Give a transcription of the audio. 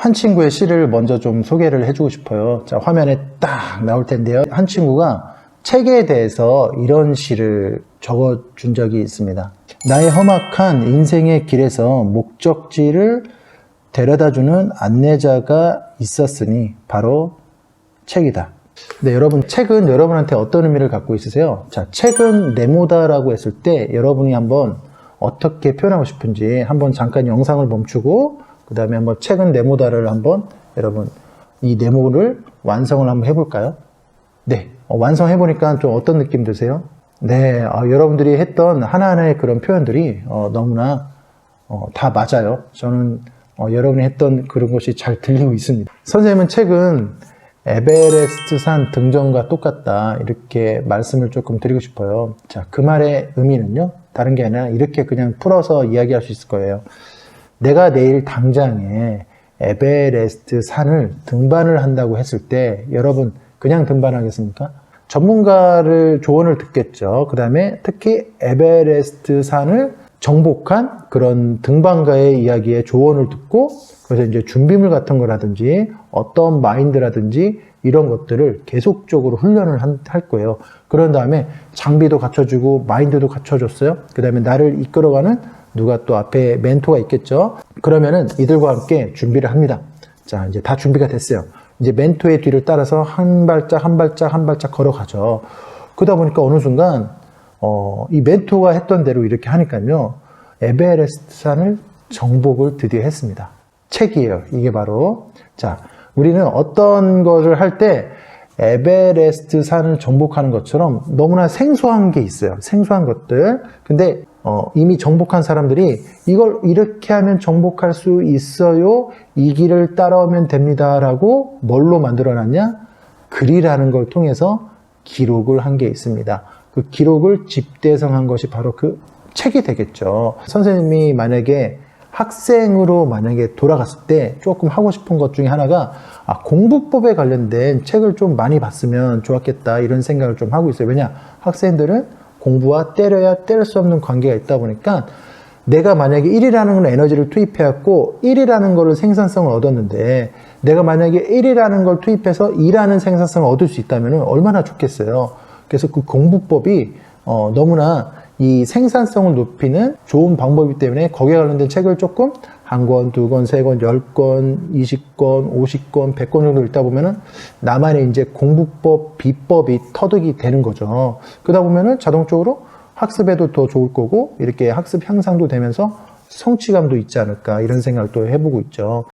한 친구의 시를 먼저 좀 소개를 해주고 싶어요. 자, 화면에 딱 나올 텐데요. 한 친구가 책에 대해서 이런 시를 적어준 적이 있습니다. 나의 험악한 인생의 길에서 목적지를 데려다주는 안내자가 있었으니 바로 책이다. 네, 여러분, 책은 여러분한테 어떤 의미를 갖고 있으세요? 자, 책은 네모다라고 했을 때 여러분이 한번 어떻게 표현하고 싶은지 한번 잠깐 영상을 멈추고 그 다음에 한번 책은 네모다를 한번 여러분 이 네모를 완성을 한번 해볼까요? 네, 어, 완성해보니까 좀 어떤 느낌 드세요? 네, 아, 여러분들이 했던 하나하나의 그런 표현들이 어, 너무나 어, 다 맞아요. 저는 어, 여러분이 했던 그런 것이 잘 들리고 있습니다. 선생님은 책은 에베레스트산 등정과 똑같다 이렇게 말씀을 조금 드리고 싶어요. 자, 그 말의 의미는요. 다른 게 아니라 이렇게 그냥 풀어서 이야기할 수 있을 거예요. 내가 내일 당장에 에베레스트 산을 등반을 한다고 했을 때 여러분 그냥 등반하겠습니까? 전문가를 조언을 듣겠죠. 그 다음에 특히 에베레스트 산을 정복한 그런 등반가의 이야기에 조언을 듣고 그래서 이제 준비물 같은 거라든지 어떤 마인드라든지 이런 것들을 계속적으로 훈련을 한- 할 거예요. 그런 다음에 장비도 갖춰주고 마인드도 갖춰줬어요. 그 다음에 나를 이끌어가는 누가 또 앞에 멘토가 있겠죠. 그러면은 이들과 함께 준비를 합니다. 자, 이제 다 준비가 됐어요. 이제 멘토의 뒤를 따라서 한 발짝 한 발짝 한 발짝 걸어가죠. 그러다 보니까 어느 순간 어, 이 멘토가 했던 대로 이렇게 하니까요. 에베레스트 산을 정복을 드디어 했습니다. 책이에요. 이게 바로. 자, 우리는 어떤 것을 할 때 에베레스트 산을 정복하는 것처럼 너무나 생소한 게 있어요. 생소한 것들. 근데 어, 이미 정복한 사람들이 이걸 이렇게 하면 정복할 수 있어요. 이 길을 따라오면 됩니다라고 뭘로 만들어 놨냐? 글이라는 걸 통해서 기록을 한 게 있습니다. 그 기록을 집대성한 것이 바로 그 책이 되겠죠. 선생님이 만약에 학생으로 만약에 돌아갔을 때 조금 하고 싶은 것 중에 하나가 아, 공부법에 관련된 책을 좀 많이 봤으면 좋았겠다 이런 생각을 좀 하고 있어요. 왜냐 학생들은 공부와 때려야 뗄수 없는 관계가 있다 보니까 내가 만약에 1이라는 건 에너지를 투입해갖고 1이라는 거를 생산성을 얻었는데 내가 만약에 1이라는 걸 투입해서 2라는 생산성을 얻을 수 있다면 얼마나 좋겠어요. 그래서 그 공부법이 어, 너무나 이 생산성을 높이는 좋은 방법이기 때문에 거기에 관련된 책을 조금 한 권, 두 권, 세 권, 열 권, 이십 권, 오십 권, 백 권 정도 읽다 보면은 나만의 이제 공부법, 비법이 터득이 되는 거죠. 그러다 보면은 자동적으로 학습에도 더 좋을 거고 이렇게 학습 향상도 되면서 성취감도 있지 않을까 이런 생각을 또 해보고 있죠.